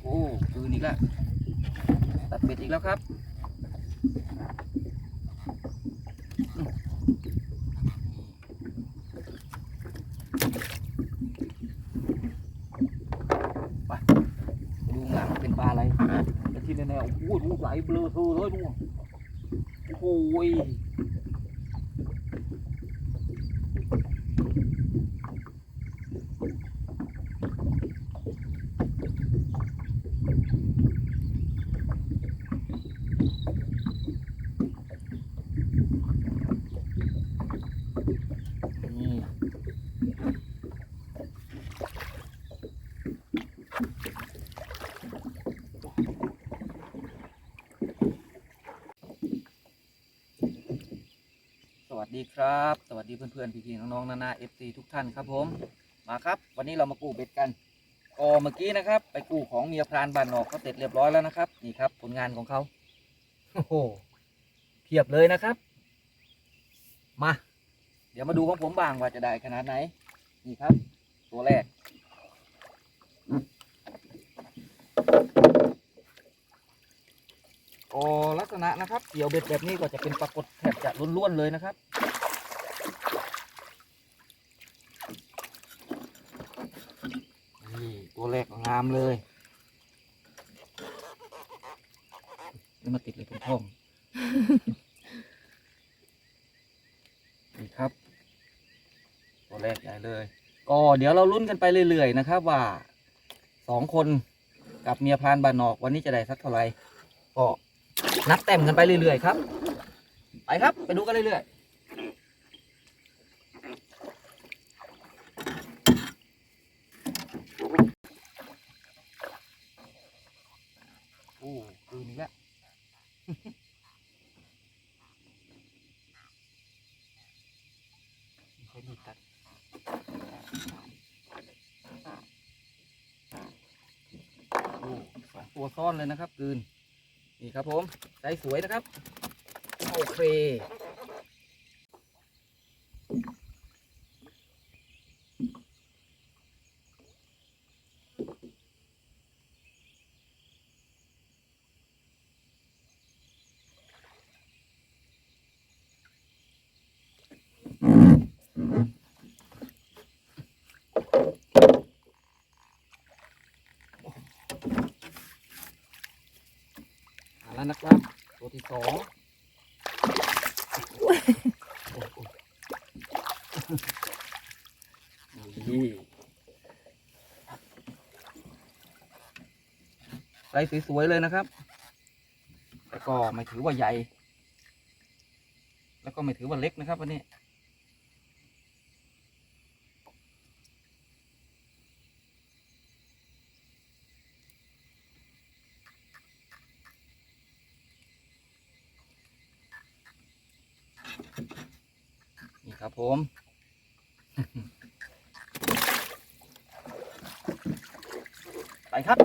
โอ้คืนอีกแล้วตัดเบ็ดอีกแล้วครับอืมไปดูงานเป็นปลาอะไร แต่ที่แน่ๆโอ้โหดูไหลเบลอเธอเลยดูโอ้ย ดีครับ สวัสดีเพื่อนๆพี่ๆน้องๆนานาเอฟซีทุกท่านครับผม มาครับ วันนี้เรามากู้เบ็ดกันก็เมื่อกี้นะครับ ไปกู้ของเมียพรานบ้านนอกก็เสร็จเรียบร้อยแล้วนะครับ นี่ครับ ผลงานของเขาโอ้โหเพียบเลยนะครับ มา เดี๋ยวมาดูของผมบ้างว่าจะได้ขนาดไหน นี่ครับ ตัวแรก โอ้ลักษณะนะครับเกี่ยวเบ็ดแบบนี้ก็จะเป็นปรากฏแทบจะล้วนๆเลยนะครับนี่ตัวแรกงามเลยนี่มาติดเลยตรงท้องนี่ครับ ตัวแรกใหญ่เลย ก็เดี๋ยวเราลุ้นกันไปเรื่อยๆนะครับ ว่าสองคนกับเมียพรานบานนอกวันนี้จะได้สักเท่าไหร่ก็ นับแต้มกันไปเรื่อยๆครับ ไปครับ ไปดูกันเรื่อยๆโอ้คืนนี้แล้วใช้มีดตัดโอ้สองตัวซ่อนเลยนะครับคืน นี่ครับผมใจสวยนะครับ โอเค มาแล้วนะครับ ตัวที่สองนี่ ไซส์สวยๆเลยนะครับ แต่ก็ไม่ถือว่าใหญ่ แล้วก็ไม่ถือว่าเล็กนะครับวันนี้นี่ครับผมไปครับ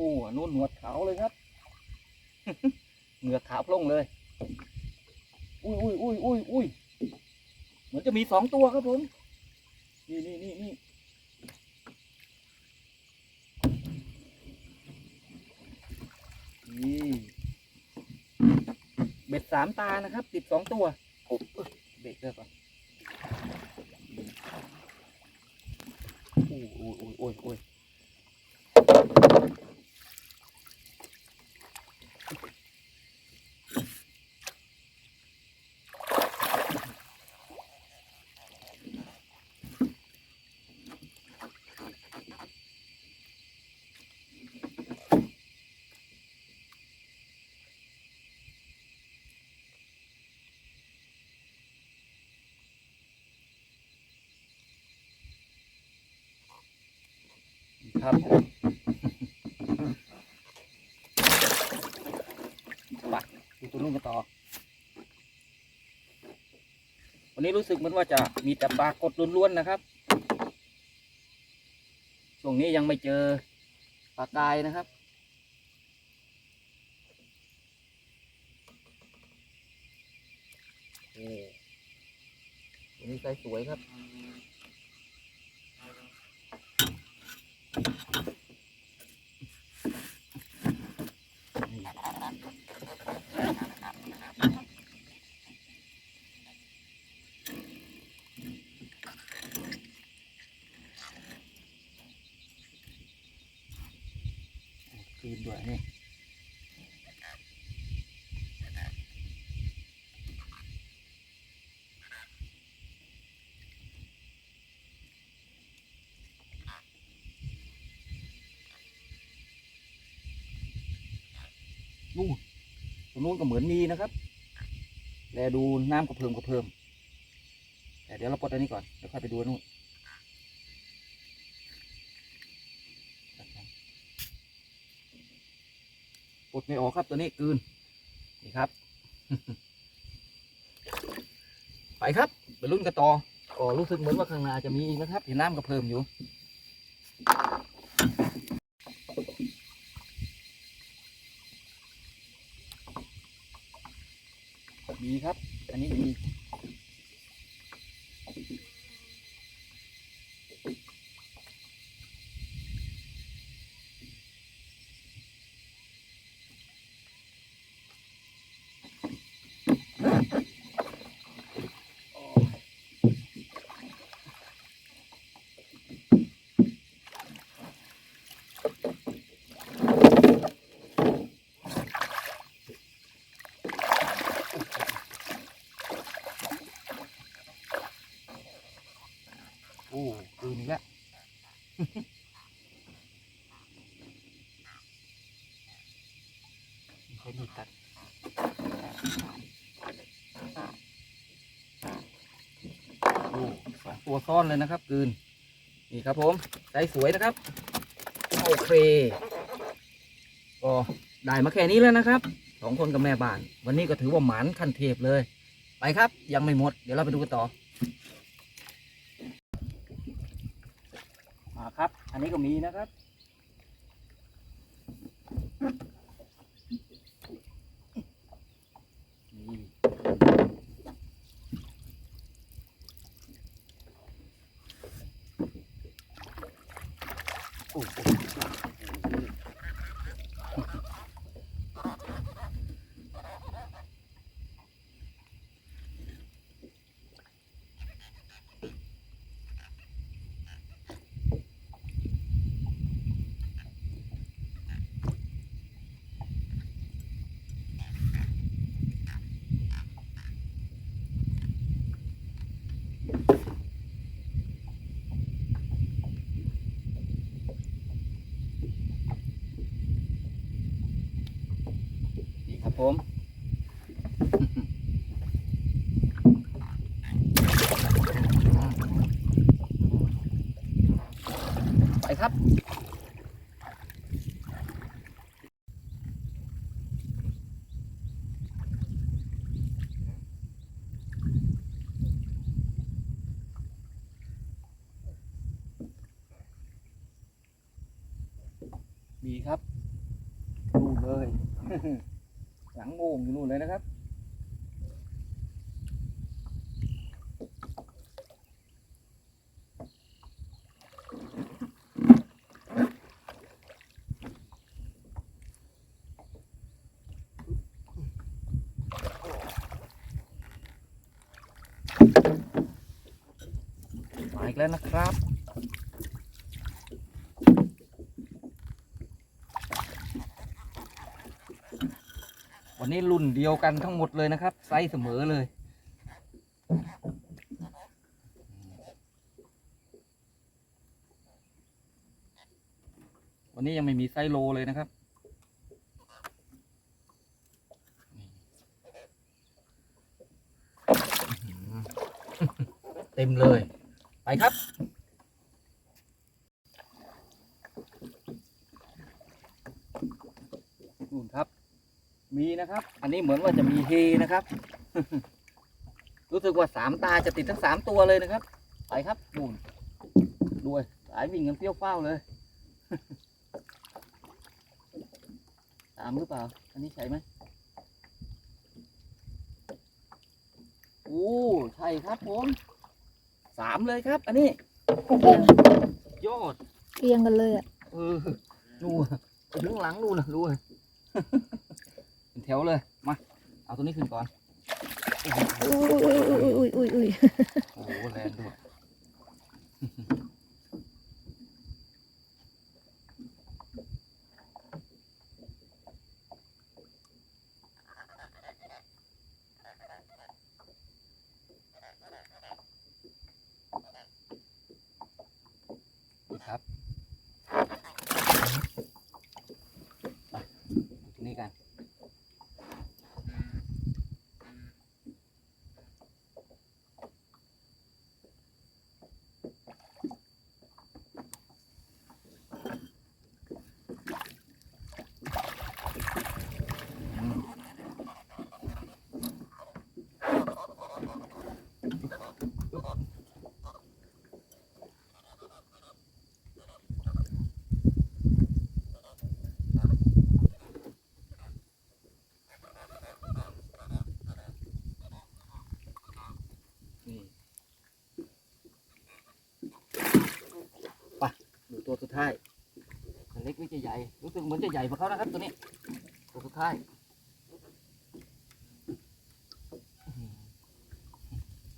โอ้นุ่นหนวดขาวเลยครับ เหงือกขาวพล่งเลย อุ้ยอุ้ยอุ้ยอุ้ยอุ้ยเหมือนจะมีสองตัวครับผม นี่นี่นี่นี่นี่เบ็ดสามตานะครับ ติดสองตัวโอ้เบ็ดเลิกก่อนโอ้ยโอ้ยโอ้ยโอ้ย ครับไปดูตัวนู้นกันต่อ วันนี้รู้สึกเหมือนว่าจะมีแต่ปลากดล้วนๆนะครับ ช่วงนี้ยังไม่เจอปลากายนะครับโอ้ตัวนี้ไซสวยครับ คืน ด้วยนี่นู่นตรงนู้นก็เหมือนมีนะครับแลดูน้ำกระเพิ่มกระเพิ่มแต่เดี๋ยวเราปลดอันนี้ก่อน เดี๋ยวค่อยไปดูนนู่นปลด ไม่ออกครับตัวนี้กืนนี่ครับ ไปครับไปลุ้นกระตอก็รู้สึกเหมือนว่าข้างหน้าจะมีอีกนะครับเห็นน้ำกระเพิ่มอยู่มีครับ อันนี้มี อ้คืนอีกแล้วใช้มีดตัดโอ้สองตัวซ่อนเลยนะครับกืน นี่ครับผมใจสวยนะครับ โอเค ก็ได้มาแค่นี้แล้วนะครับสองคนกับแม่บ้าน วันนี้ก็ถือว่าหมานขั้นเทพเลย ไปครับ ยังไม่หมด เดี๋ยวเราไปดูกันต่อ มาครับ อันนี้ก็มีนะครับ ไปครับมีครับ นู่นเลย หลังโอ่งอยู่นู่นเลยนะครับ แล้วนะครับวันนี้รุ่นเดียวกันทั้งหมดเลยนะครับ ไซส์เสมอเลย วันนี้ยังไม่มีไซส์โลเลยนะครับ เต็มเลย ไปครับ นู่นครับ มีนะครับ อันนี้เหมือนว่าจะมีเฮนะครับ รู้สึกว่าสามตาจะติดทั้งสามตัวเลยนะครับ ไปครับดูนด้วยสายวิ่งกันเปรี้ยวเป้าเลยตามหรือเปล่า อันนี้ใช่ไหมโอ้ ใช่ครับผม สามเลยครับ อันนี้โอ้โหยอดเรียงกันเลยอะเออดูอะไปถึงหลังดูนะดูอะเป็นแถวเลยมาเอาตัวนี้ขึ้นก่อนอุ้ยอุ้ยอุ้ยอุ้ยอุ้ยโอ้โหแรงด้วย นี่ครับไปดูตรงนี้กัน นี่ไปดูตัวสุดท้ายจะเล็กหรือจะใหญ่รู้สึกเหมือนจะใหญ่กว่าเขานะครับตัวนี้ตัวสุดท้าย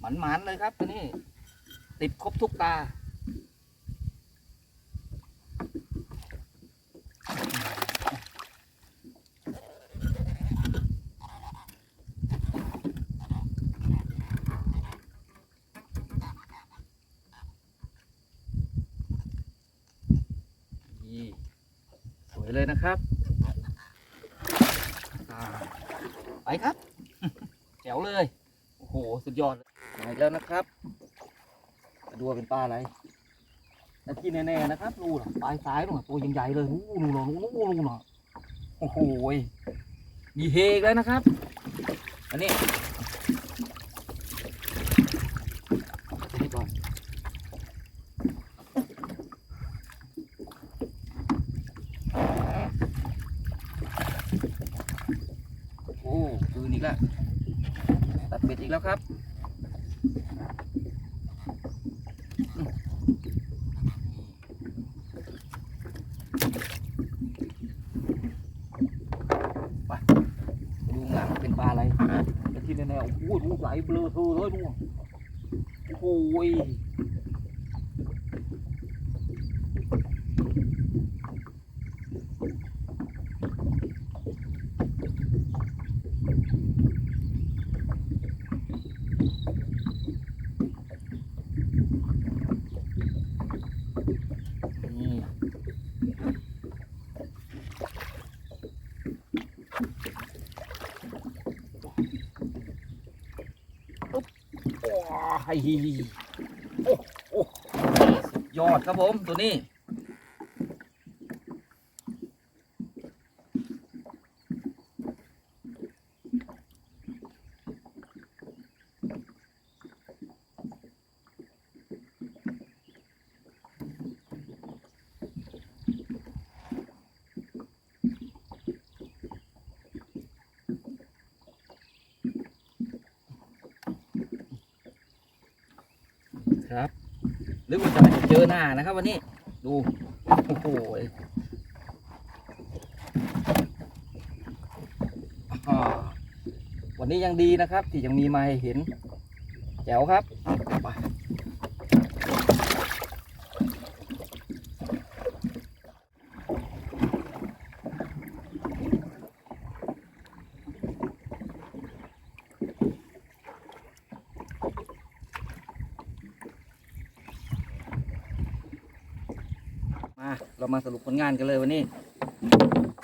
หมันหมันๆเลยครับตัวนี้ ติดครบทุกตา นี่สวย เลยนะครับไปครับแจ๋วเลย โอ้โห สุดยอดมาอีกแล้วนะครับดูว่าเป็นปลาอะไรแต่ที่แน่ๆนะครับดูน่ะปลายซ้ายนู่นตัวใหญ่ๆเลยนู่นนู่นนู่นนู่นโอ้โหยมีเฮกแล้วนะครับ อันนี้เอาตัวนี้ก่อน โอ้คืนอีกแล้วตัดเบ็ดอีกแล้วครับอืมไปไปดูหลังเป็นปลาอะไร แต่ที่แน่ๆโอ้โหดูไหลเบลอเธอเลยดูโอ้โหยนี่ปุ๊บว้าย โอ้โอ้สุดยอดครับผมตัวนี้ ครับ หรือว่าจะไม่เจอหน้านะครับ วันนี้ ดูโอ้โหวันนี้ยังดีนะครับ ที่ยังมีมาให้เห็นแจ๋วครับไป มาเรามาสรุปผลงานกันเลยวันนี้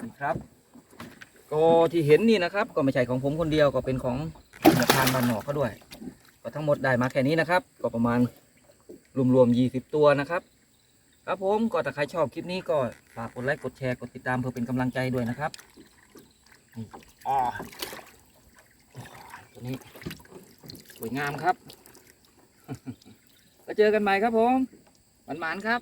นี่ครับ ก็ที่เห็นนี่นะครับ ก็ไม่ใช่ของผมคนเดียวก็เป็นของประธานบานหนอกเขาด้วย ก็ทั้งหมดได้มาแค่นี้นะครับ ก็ประมาณรวมๆยี่สิบตัวนะครับ ครับผมก็ถ้าใครชอบคลิปนี้ก็ฝากกดไลค์กดแชร์กดติดตามเพื่อเป็นกำลังใจด้วยนะครับนี่อ๋อตัวนี้สวยงามครับแล้วเจอกันใหม่ครับผมหวานๆครับ